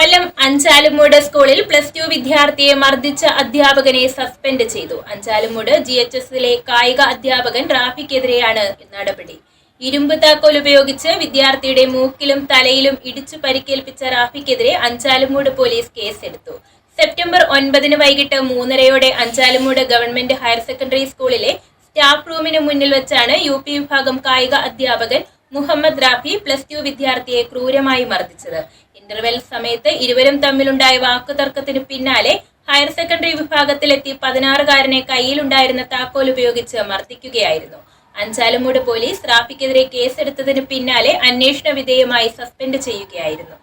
കൊല്ലം അഞ്ചാലുമൂട് സ്കൂളിൽ plus two വിദ്യാർത്ഥിയെ മർദ്ദിച്ച അധ്യാപകനെ സസ്പെൻഡ് ചെയ്തു. അഞ്ചാലുമൂട് ജി എച്ച് എസിലെ കായിക അധ്യാപകൻ റാഫിക്കെതിരെയാണ് നടപടി. ഇരുമ്പ് താക്കോൽ ഉപയോഗിച്ച് വിദ്യാർത്ഥിയുടെ മൂക്കിലും തലയിലും ഇടിച്ചു പരിക്കേൽപ്പിച്ച റാഫിക്കെതിരെ അഞ്ചാലുമൂട് പോലീസ് കേസെടുത്തു. സെപ്റ്റംബർ ഒൻപതിന് വൈകിട്ട് മൂന്നരയോടെ അഞ്ചാലുമൂട് ഗവൺമെന്റ് ഹയർ സെക്കൻഡറി സ്കൂളിലെ സ്റ്റാഫ് റൂമിന് മുന്നിൽ വെച്ചാണ് യു പി വിഭാഗം കായിക അധ്യാപകൻ മുഹമ്മദ് റാഫി പ്ലസ് ടു വിദ്യാർത്ഥിയെ ക്രൂരമായി മർദ്ദിച്ചത്. ഇന്റർവെൽ സമയത്ത് ഇരുവരും തമ്മിലുണ്ടായ വാക്കുതർക്കത്തിന് പിന്നാലെ ഹയർ സെക്കൻഡറി വിഭാഗത്തിലെത്തി പതിനാറുകാരനെ കയ്യിലുണ്ടായിരുന്ന താക്കോൽ ഉപയോഗിച്ച് മർദ്ദിക്കുകയായിരുന്നു. അഞ്ചാലുമൂട് പോലീസ് റാഫിക്കെതിരെ കേസെടുത്തതിന് പിന്നാലെ അന്വേഷണ വിധേയമായി സസ്പെൻഡ് ചെയ്യുകയായിരുന്നു.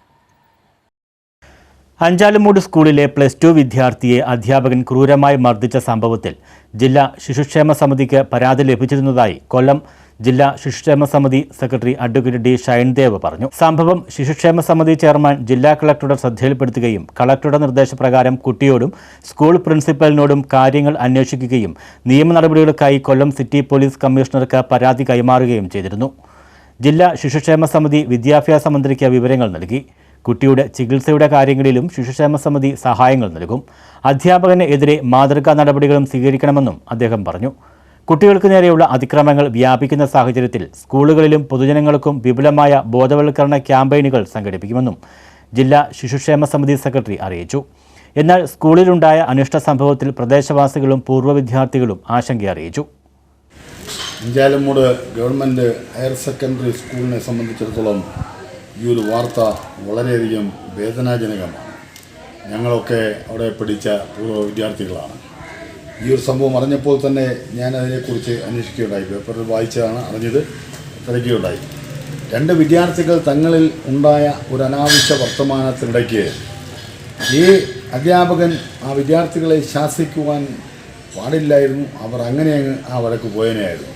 അഞ്ചാലുമൂട് സ്കൂളിലെ പ്ലസ് ടു വിദ്യാർത്ഥിയെ അധ്യാപകൻ ക്രൂരമായി മർദ്ദിച്ച സംഭവത്തിൽ ജില്ലാ ശിശുക്ഷേമ സമിതിക്ക് പരാതി ലഭിച്ചിരുന്നതായി കൊല്ലം ജില്ലാ ശിശുക്ഷേമ സമിതി സെക്രട്ടറി അഡ്വക്കേറ്റ് ഡി ഷൈൻദേവ് പറഞ്ഞു. സംഭവം ശിശുക്ഷേമ സമിതി ചെയർമാൻ ജില്ലാ കളക്ടറുടെ ശ്രദ്ധയിൽപ്പെടുത്തുകയും കളക്ടറുടെ നിർദ്ദേശപ്രകാരം കുട്ടിയോടും സ്കൂൾ പ്രിൻസിപ്പലിനോടും കാര്യങ്ങൾ അന്വേഷിക്കുകയും നിയമ നടപടികൾക്കായി കൊല്ലം സിറ്റി പോലീസ് കമ്മീഷണർക്ക് പരാതി കൈമാറുകയും ചെയ്തിരുന്നു. ജില്ലാ ശിശുക്ഷേമ സമിതി വിദ്യാഭ്യാസ മന്ത്രിക്ക് വിവരങ്ങൾ നൽകി. കുട്ടിയുടെ ചികിത്സയുടെ കാര്യങ്ങളിലും ശിശുക്ഷേമ സമിതി സഹായങ്ങൾ നൽകും. അധ്യാപകനെതിരെ മാതൃകാ നടപടികളും സ്വീകരിക്കണമെന്നും അദ്ദേഹം പറഞ്ഞു. കുട്ടികൾക്ക് നേരെയുള്ള അതിക്രമങ്ങൾ വ്യാപിക്കുന്ന സാഹചര്യത്തിൽ സ്കൂളുകളിലും പൊതുജനങ്ങൾക്കും വിപുലമായ ബോധവൽക്കരണ ക്യാമ്പയിനുകൾ സംഘടിപ്പിക്കുമെന്നും ജില്ലാ ശിശുക്ഷേമ സമിതി സെക്രട്ടറി അറിയിച്ചു. എന്നാൽ സ്കൂളിലുണ്ടായ അനിഷ്ട സംഭവത്തിൽ പ്രദേശവാസികളും പൂർവ വിദ്യാർത്ഥികളും ആശങ്ക അറിയിച്ചു. അഞ്ചാലമ്മൂട് ഗവൺമെന്റ് ഹയർ സെക്കൻഡറി സ്കൂളിനെ സംബന്ധിച്ചിടത്തോളം ഈ ഒരു വാർത്ത വളരെയധികം വേദനാജനകമാണ്. ഞങ്ങളൊക്കെ അവിടെ പഠിച്ച പൂർവ വിദ്യാർത്ഥികളാണ്. ഈ ഒരു സംഭവം അറിഞ്ഞപ്പോൾ തന്നെ ഞാൻ അതിനെക്കുറിച്ച് അന്വേഷിക്കുകയുണ്ടായി. പേപ്പറിൽ വായിച്ചതാണ് അറിഞ്ഞത് തിരക്കുകയുണ്ടായി രണ്ട് വിദ്യാർത്ഥികൾ തങ്ങളിൽ ഉണ്ടായ ഒരു അനാവശ്യ വർത്തമാനത്തിനിടയ്ക്ക് ഈ അധ്യാപകൻ ആ വിദ്യാർത്ഥികളെ ശാസിക്കുവാൻ പാടില്ലായിരുന്നു. അവർ അങ്ങനെ അങ്ങ് ആ വഴക്ക് പോയനെയായിരുന്നു.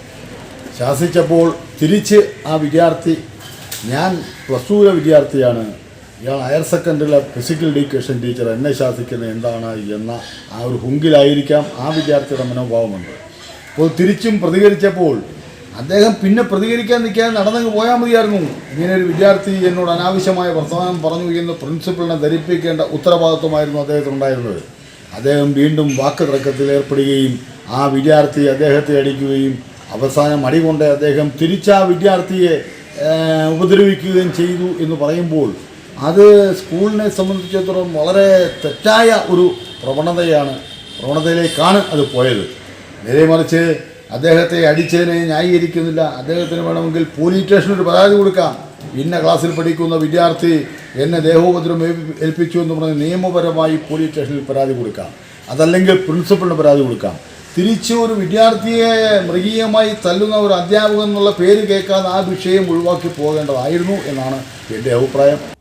ശാസിച്ചപ്പോൾ തിരിച്ച് ആ വിദ്യാർത്ഥി ഞാൻ പ്ലസ് വിദ്യാർത്ഥിയാണ്. ഇയാൾ ഹയർ സെക്കൻഡറിയിലെ ഫിസിക്കൽ എഡ്യൂക്കേഷൻ ടീച്ചർ എന്നെ ശാസിക്കുന്നത് എന്താണ് എന്ന ആ ഒരു ഹുങ്കിലായിരിക്കാം ആ വിദ്യാർത്ഥിയുടെ മനോഭാവമുണ്ട്. അപ്പോൾ തിരിച്ചും പ്രതികരിച്ചപ്പോൾ അദ്ദേഹം പിന്നെ പ്രതികരിക്കാൻ നിൽക്കാതെ നടന്നങ്ങ് പോയാൽ മതിയായിരുന്നു. ഇങ്ങനെ ഒരു വിദ്യാർത്ഥി എന്നോട് അനാവശ്യമായ വർത്തമാനം പറഞ്ഞു എന്ന് പ്രിൻസിപ്പളിനെ ധരിപ്പിക്കേണ്ട ഉത്തരവാദിത്വമായിരുന്നു അദ്ദേഹത്തിനുണ്ടായിരുന്നത്. അദ്ദേഹം വീണ്ടും വാക്ക് തർക്കത്തിൽ ഏർപ്പെടുകയും ആ വിദ്യാർത്ഥി അദ്ദേഹത്തെ അടിക്കുകയും അവസാനം അടികൊണ്ട് അദ്ദേഹം തിരിച്ച ആ വിദ്യാർത്ഥിയെ ഉപദ്രവിക്കുകയും ചെയ്തു എന്ന് പറയുമ്പോൾ അത് സ്കൂളിനെ സംബന്ധിച്ചിടത്തോളം വളരെ തെറ്റായ ഒരു പ്രവണതയാണ് പ്രവണതയിലേക്കാണ് അത് പോയത്. നേരെ മറിച്ച് അദ്ദേഹത്തെ അടിച്ചതിനെ ന്യായീകരിക്കുന്നില്ല. അദ്ദേഹത്തിന് വേണമെങ്കിൽ പോലീസ് സ്റ്റേഷനിൽ ഒരു പരാതി കൊടുക്കാം. ഇന്ന ക്ലാസ്സിൽ പഠിക്കുന്ന വിദ്യാർത്ഥി എന്നെ ദേഹോപദ്രം ഏൽപ്പി- ഏൽപ്പിച്ചു എന്ന് പറഞ്ഞ് നിയമപരമായി പോലീസ് സ്റ്റേഷനിൽ പരാതി കൊടുക്കാം. അതല്ലെങ്കിൽ പ്രിൻസിപ്പളിന് പരാതി കൊടുക്കാം. തിരിച്ച് ഒരു വിദ്യാർത്ഥിയെ മൃഗീയമായി തല്ലുന്ന ഒരു അധ്യാപകൻ എന്നുള്ള പേര് കേൾക്കാതെ ആ വിഷയം ഒഴിവാക്കി പോകേണ്ടതായിരുന്നു എന്നാണ് എന്റെ അഭിപ്രായം.